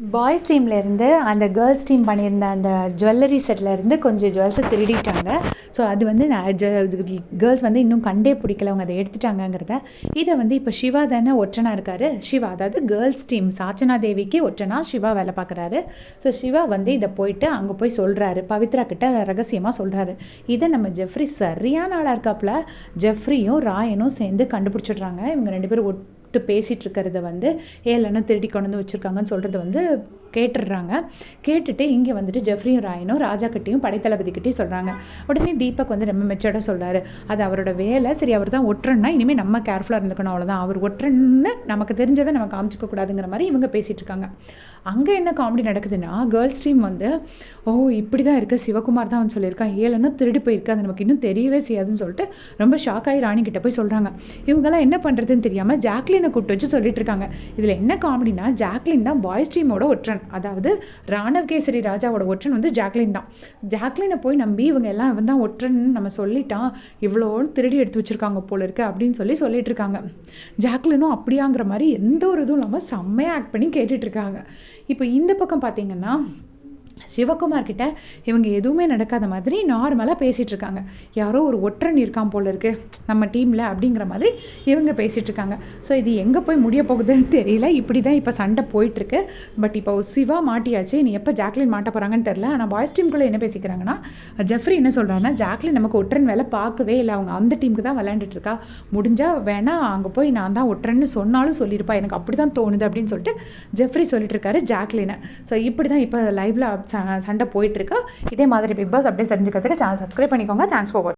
Boys டீம்லேருந்து அந்த girls team பண்ணியிருந்த அந்த ஜுவல்லரி செட்லேருந்து கொஞ்சம் ஜுவல்ஸை திருடிட்டாங்க. ஸோ அது வந்து நான் கேர்ள்ஸ் வந்து இன்னும் கண்டே பிடிக்கல. அவங்க அதை எடுத்துட்டாங்கங்கிறத. இதை வந்து இப்போ சிவா தானே ஒற்றனா இருக்காரு. சிவா அதாவது கேர்ள்ஸ் டீம் சாச்சனா தேவிக்கு ஒற்றனா சிவா வேலை பார்க்குறாரு. ஸோ சிவா வந்து இதை போயிட்டு அங்கே போய் சொல்கிறாரு பவித்ரா கிட்ட ரகசியமாக சொல்கிறாரு இதை நம்ம ஜெஃப்ரி சரியான ஆளாக இருக்காப்புல. ஜெஃப்ரியும் ராயனும் சேர்ந்து கண்டுபிடிச்சிடுறாங்க. இவங்க ரெண்டு பேரும் கூப்பிட்டு பேசிகிட்டு இருக்கிறத வந்து ஏழனும் திருடி கொண்டு வந்து வச்சுருக்காங்கன்னு சொல்கிறத வந்து கேட்டுடுறாங்க. கேட்டுட்டு இங்கே வந்துட்டு ஜெஃப்ரியும் ராயனும் ராஜா கிட்டேயும் படைத்தளபதிக்கிட்டையும் சொல்கிறாங்க உடனே தீபக் வந்து ரொம்ப மெச்சோர்டாக சொல்கிறாரு அது அவரோட வேலை. சரி அவர் தான் ஒற்றன்னா இனிமேல் நம்ம கேர்ஃபுல்லாக இருந்துக்கணும் அவ்வளோதான் அவர் ஒற்றன்னு நமக்கு தெரிஞ்சதை நம்ம காமிச்சிக்க கூடாதுங்கிற மாதிரி இவங்க பேசிகிட்டு இருக்காங்க அங்கே என்ன காமெடி நடக்குதுன்னா கேர்ள்ஸ் டீம் வந்து ஓ இப்படி தான் இருக்குது சிவகுமார் தான் வந்து சொல்லியிருக்கான். ஏழனா திருடி போயிருக்கு. அது நமக்கு இன்னும் தெரியவே செய்யாதுன்னு சொல்லிட்டு ரொம்ப ஷாக் ஆகி ராணி கிட்ட போய் சொல்கிறாங்க இவங்கெல்லாம் என்ன பண்ணுறதுன்னு தெரியாமல் ஜாக்லி கூப்பிட்டு வச்சு சொல்லிட்டு இருக்காங்க இதில் என்ன காமெடினா ஜாக்லின் தான் பாய்ஸ் டீமோட ஒற்றன். அதாவது ராணவ் கேசரி ராஜாவோட ஒற்றன் வந்து ஜாக்லின் தான். ஜாக்லினை போய் நம்பி இவங்க எல்லாம் இவன் தான் ஒற்றன் நம்ம சொல்லிட்டான். இவ்வளோ திருடி எடுத்து வச்சிருக்காங்க போல இருக்கு அப்படின்னு சொல்லி சொல்லிட்டு இருக்காங்க ஜாக்லினும் அப்படியாங்கிற மாதிரி எந்த ஒரு இதுவும் இல்லாமல் செம்மையாக ஆக்ட் பண்ணி கேட்டுட்டு இருக்காங்க இப்போ இந்த பக்கம் பார்த்தீங்கன்னா சிவகுமார் கிட்ட இவங்க எதுவுமே நடக்காத மாதிரி நார்மலாக பேசிகிட்டு இருக்காங்க. யாரோ ஒரு ஒற்றன் இருக்கான் போல இருக்கு. நம்ம டீமில் அப்படிங்கிற மாதிரி இவங்க பேசிகிட்டு இருக்காங்க. ஸோ இது எங்கே போய் முடிய போகுதுன்னு தெரியல. இப்படி தான் இப்போ சண்டை போயிட்டுருக்கு. பட் இப்போ சிவா மாட்டியாச்சு. நீ எப்போ ஜாக்லின் மாட்ட போகிறாங்கன்னு தெரில ஆனால் பாய்ஸ் டீமுக்குள்ளே என்ன பேசிக்கிறாங்கன்னா ஜெஃப்ரி என்ன சொல்கிறாங்கன்னா ஜாக்லின் நமக்கு ஒற்றன் வேலை பார்க்கவே இல்லை. அவங்க அந்த டீமுக்கு தான் விளையாண்டுட்டு இருக்கா. முடிஞ்சால் வேணால் அங்கே போய் நான் தான் ஒற்றன்னு சொன்னாலும் சொல்லியிருப்பா. எனக்கு அப்படி தான் தோணுது அப்படின்னு சொல்லிட்டு ஜெஃப்ரி சொல்லிட்டு இருக்காரு ஜாக்லினை. ஸோ இப்படி தான் இப்போ லைவ்ல சண்டை போயிட்டு இருக்கு. இதே மாதிரி பிக் பாஸ் அப்படியே தெரிஞ்சுக்கிறதுக்கு சேனல் சப்ஸ்கிரைப் பண்ணிக்கோங்க. Thanks for